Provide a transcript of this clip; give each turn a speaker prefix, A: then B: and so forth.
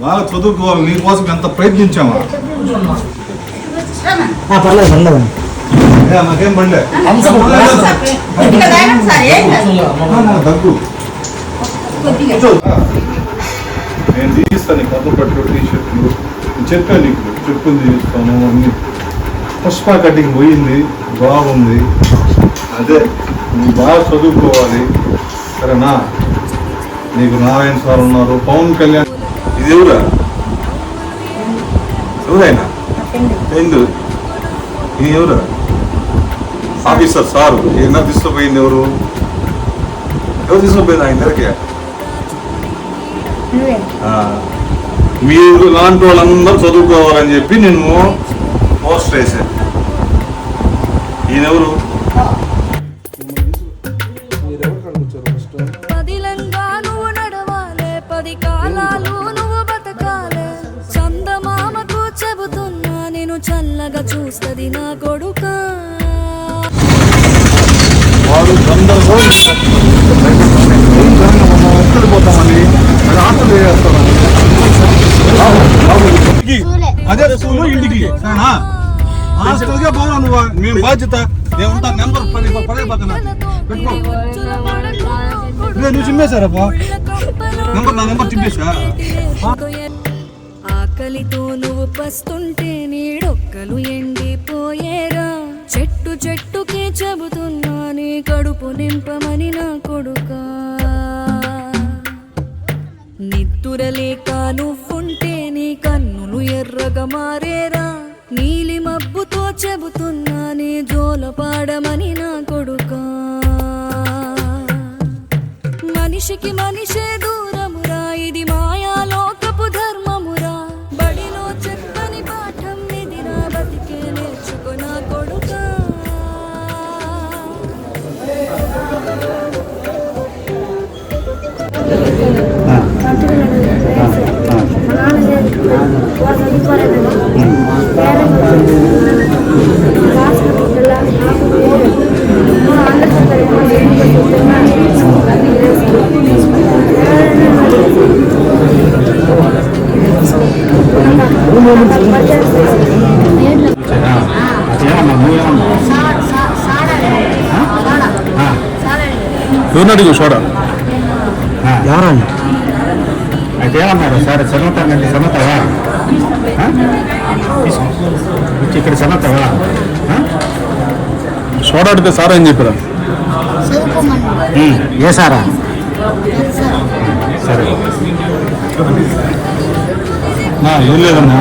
A: బాగా చదువుకోవాలి. నీ కోసం ఎంత ప్రయత్నించామా
B: పర్లేదు పర్లేదు
A: నాకేం. నా దగ్గు.
C: కొద్దిగా.
A: నేను తీస్తాను అప్పుడు పట్టు టీ షర్ట్లు నేను చెప్పాను నీకు చెప్పులు తీస్తాను అన్ని. పుష్ప కటింగ్ పోయింది బాగుంది. అదే నువ్వు బాగా చదువుకోవాలి. సరేనా? నీకు నారాయణ సార్ ఉన్నారు పవన్ కళ్యాణ్ ఇది ఎవరా? ఎవరైనా? ఎందు ఇది ఎవరా? Officer sir. ఏమన్నా తీసుకుపోయింది ఎవరు? ఎవరు తీసుకుపోయింది ఆయన దగ్గరికి? మీరు లాంటి వాళ్ళందరూ చదువుకోవాలని చెప్పి నేను పోస్ట్ వేసాను ఈయనెవరు?
D: చెబుతున్నా నేను చల్లగా చూస్తది నా కొడుక
A: వాడు అది ఇంటికి సరేనా హాస్టల్గా పోరా నువ్వు మేము బాధ్యత నేను ఉంటా నెంబర్ పక్కన పెట్టుకో ఇదే నువ్వు చిమ్మేశారప్పా నెంబర్ నా నెంబర్ చింపేశా
D: ఆకలితో నువ్వు పస్తుంటే నీడొక్కలు ఎండిపోయేరా. చెట్టు చెట్టుకి చెబుతున్నా నీ కడుపు నింపమని నా కొడుకా. నిద్దురలేక నువ్వుంటే నీ కన్నులు ఎర్రగా మారేరా. నీలి మబ్బుతో చెబుతున్నా నీ జోల పాడమని నా కొడుకా. మనిషికి మనిషే దూరమురా ఇది మా
A: ఎవరిని అడిగి చూడ
B: ఎవరండి ఏమన్నారు? సార్ చదువుతానండి చదువుతావా. వచ్చి ఇక్కడ చదువుతావా
A: అడిగితే సార్ అని చెప్పారా.
B: ఏ సారా? సరే.
A: ఏం లేదన్నా.